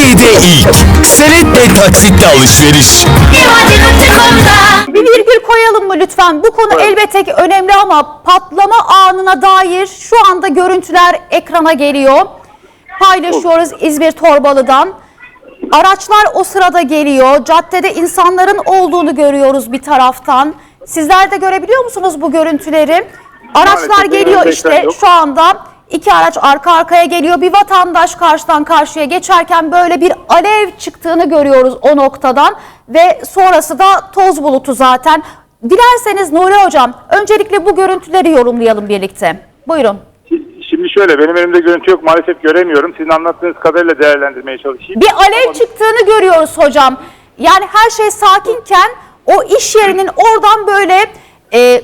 Türkiye'de ilk senet ve taksitle alışveriş. Bir virgül koyalım mı lütfen? Bu konu elbette ki önemli ama patlama anına dair şu anda görüntüler ekrana geliyor. Paylaşıyoruz İzmir Torbalı'dan. Araçlar o sırada geliyor. Caddede insanların olduğunu görüyoruz bir taraftan. Sizler de görebiliyor musunuz bu görüntüleri? Araçlar Maalesef geliyor işte ekran yok. şu anda. İki araç arka arkaya geliyor. Bir vatandaş karşıdan karşıya geçerken böyle bir alev çıktığını görüyoruz o noktadan. Ve sonrası da toz bulutu zaten. Dilerseniz Nuri Hocam öncelikle bu görüntüleri yorumlayalım birlikte. Buyurun. Şimdi şöyle benim elimde görüntü yok maalesef göremiyorum. Sizin anlattığınız kadarıyla değerlendirmeye çalışayım. Bir alev çıktığını görüyoruz hocam. Yani her şey sakinken o iş yerinin oradan böyle e,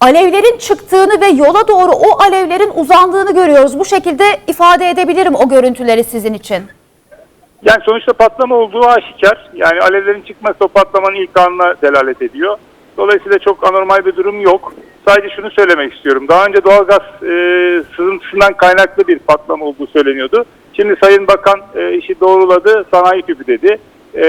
alevlerin çıktığını ve yola doğru o alevlerin uzandığını görüyoruz. Bu şekilde ifade edebilirim o görüntüleri sizin için. Yani sonuçta patlama olduğu aşikar. Yani alevlerin çıkması o patlamanın ilk anına delalet ediyor. Dolayısıyla çok anormal bir durum yok. Sadece şunu söylemek istiyorum. Daha önce doğalgaz e, sızıntısından kaynaklı bir patlama olduğu söyleniyordu. Şimdi Sayın Bakan e, işi doğruladı, sanayi tüpü dedi. E,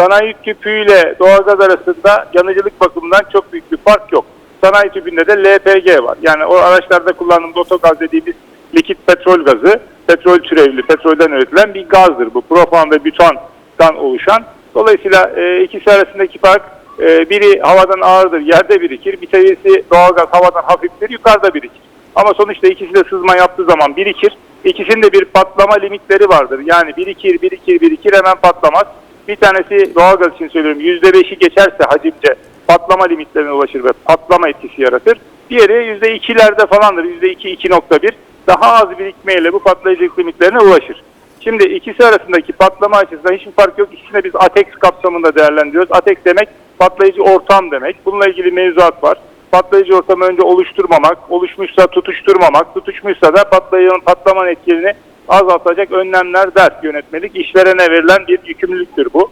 sanayi tüpüyle doğalgaz arasında yanıcılık bakımından çok büyük bir fark yok. Sanayi tüpünde de LPG var. Yani o araçlarda kullandığımız otogaz dediğimiz likit petrol gazı, petrol türevli, petrolden üretilen bir gazdır. Bu propan ve butandan oluşan. Dolayısıyla e, ikisi arasındaki fark e, biri havadan ağırdır, yerde birikir. Bir tanesi doğalgaz havadan hafiftir, yukarıda birikir. Ama sonuçta ikisi de sızma yaptığı zaman birikir. İkisinde bir patlama limitleri vardır. Yani birikir, birikir, birikir hemen patlamaz. Bir tanesi doğalgaz için söylüyorum %5'i geçerse hacimce patlama limitlerine ulaşır ve patlama etkisi yaratır. Diğeri %2'lerde falandır. %2, 2.1 daha az birikmeyle bu patlayıcılık limitlerine ulaşır. Şimdi ikisi arasındaki patlama açısından hiçbir fark yok. İkisini biz ATEX kapsamında değerlendiriyoruz. ATEX demek patlayıcı ortam demek. Bununla ilgili mevzuat var. Patlayıcı ortamı önce oluşturmamak, oluşmuşsa tutuşturmamak, tutuşmuşsa da patlayıcının patlamanın etkilerini azaltacak önlemler der yönetmelik. İşverene verilen bir yükümlülüktür bu.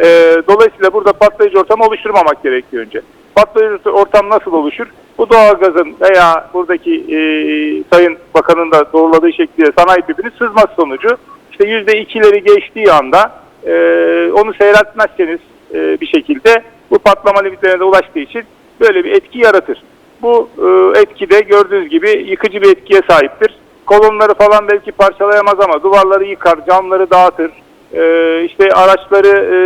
Ee, dolayısıyla burada patlayıcı ortamı oluşturmamak gerekiyor önce. Patlayıcı ortam nasıl oluşur? Bu doğalgazın veya buradaki e, Sayın Bakan'ın da doğruladığı şekliyle sanayi tüpünün sızması sonucu işte %2'leri geçtiği anda e, onu seyretmezseniz e, bir şekilde bu patlama limitlerine de ulaştığı için böyle bir etki yaratır. Bu e, etki de gördüğünüz gibi yıkıcı bir etkiye sahiptir. Kolonları falan belki parçalayamaz ama duvarları yıkar, camları dağıtır, e, işte araçları e,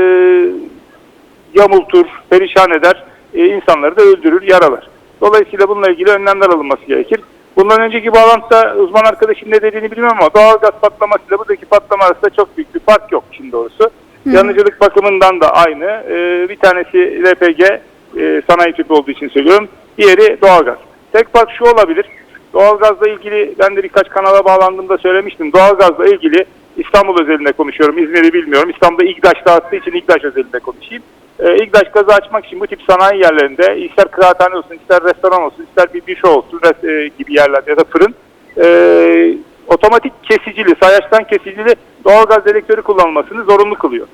yamultur, perişan eder, e, insanları da öldürür, yaralar. Dolayısıyla bununla ilgili önlemler alınması gerekir. Bundan önceki bağlantıda uzman arkadaşın ne dediğini bilmiyorum ama doğalgaz patlamasıyla buradaki patlama arasında çok büyük bir fark yok şimdi doğrusu. Yanıcılık bakımından da aynı. E, bir tanesi LPG, e, sanayi tüpü olduğu için söylüyorum. Diğeri doğalgaz. Tek fark şu olabilir. Doğalgazla ilgili ben de birkaç kanala bağlandığımda söylemiştim. Doğalgazla ilgili İstanbul özelinde konuşuyorum. İzmir'i bilmiyorum. İstanbul'da İGDAŞ dağıttığı için İGDAŞ özelinde konuşayım. Ee, İGDAŞ gazı açmak için bu tip sanayi yerlerinde ister kıraathane olsun, ister restoran olsun, ister bir büfe olsun e, gibi yerlerde ya da fırın e, otomatik kesicili, sayaçtan kesicili doğalgaz dedektörü kullanılmasını zorunlu kılıyor.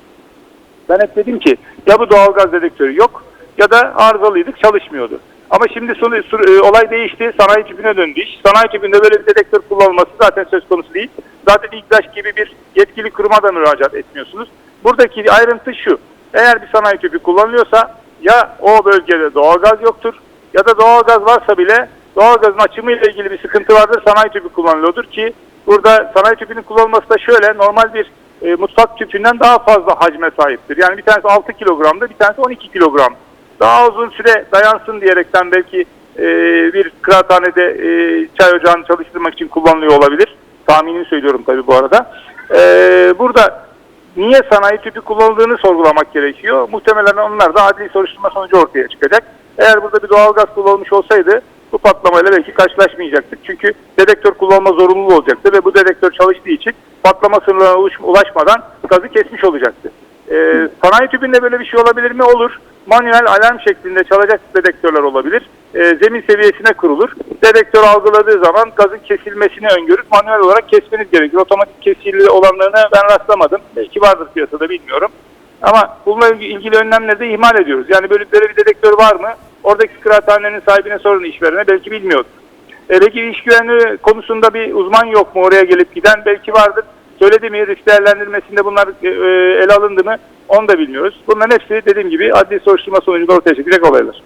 Ben hep dedim ki ya bu doğalgaz dedektörü yok ya da arızalıydık çalışmıyordu. Ama şimdi sonu, e, olay değişti. Sanayi tüpüne döndü iş. Sanayi tüpünde böyle bir dedektör kullanılması zaten söz konusu değil. Zaten İGDAŞ gibi bir yetkili kuruma da müracaat etmiyorsunuz. Buradaki ayrıntı şu. Eğer bir sanayi tüpü kullanılıyorsa ya o bölgede doğalgaz yoktur ya da doğalgaz varsa bile doğalgazın açımıyla ilgili bir sıkıntı vardır. Sanayi tüpü kullanılıyordur ki burada sanayi tüpünün kullanılması da şöyle normal bir e, mutfak tüpünden daha fazla hacme sahiptir. Yani bir tanesi 6 kilogramda bir tanesi 12 kilogram. Daha uzun süre dayansın diyerekten belki e, bir kıraathanede e, çay ocağını çalıştırmak için kullanılıyor olabilir. Tahminini söylüyorum tabii bu arada. E, burada niye sanayi tüpü kullanıldığını sorgulamak gerekiyor. Muhtemelen onlar da adli soruşturma sonucu ortaya çıkacak. Eğer burada bir doğalgaz kullanılmış olsaydı bu patlamayla belki karşılaşmayacaktık. Çünkü dedektör kullanma zorunluluğu olacaktı ve bu dedektör çalıştığı için patlama sınırlarına ulaş- ulaşmadan gazı kesmiş olacaktı. Ee, sanayi tüpünde böyle bir şey olabilir mi? Olur. Manuel alarm şeklinde çalacak dedektörler olabilir. Ee, zemin seviyesine kurulur. Dedektör algıladığı zaman gazın kesilmesini öngörür. Manuel olarak kesmeniz gerekir. Otomatik kesili olanlarını ben rastlamadım. Belki vardır piyasada bilmiyorum. Ama bununla ilgi- ilgili önlemleri de ihmal ediyoruz. Yani böyle, böyle bir dedektör var mı? Oradaki kıraathanenin sahibine sorun işverene belki bilmiyordur. E, peki iş güvenliği konusunda bir uzman yok mu oraya gelip giden? Belki vardır. Söyledi mi, risk değerlendirmesinde bunlar e, e, ele alındı mı onu da bilmiyoruz. Bunların hepsi dediğim gibi adli soruşturma sonucunda ortaya çıkacak olaylar.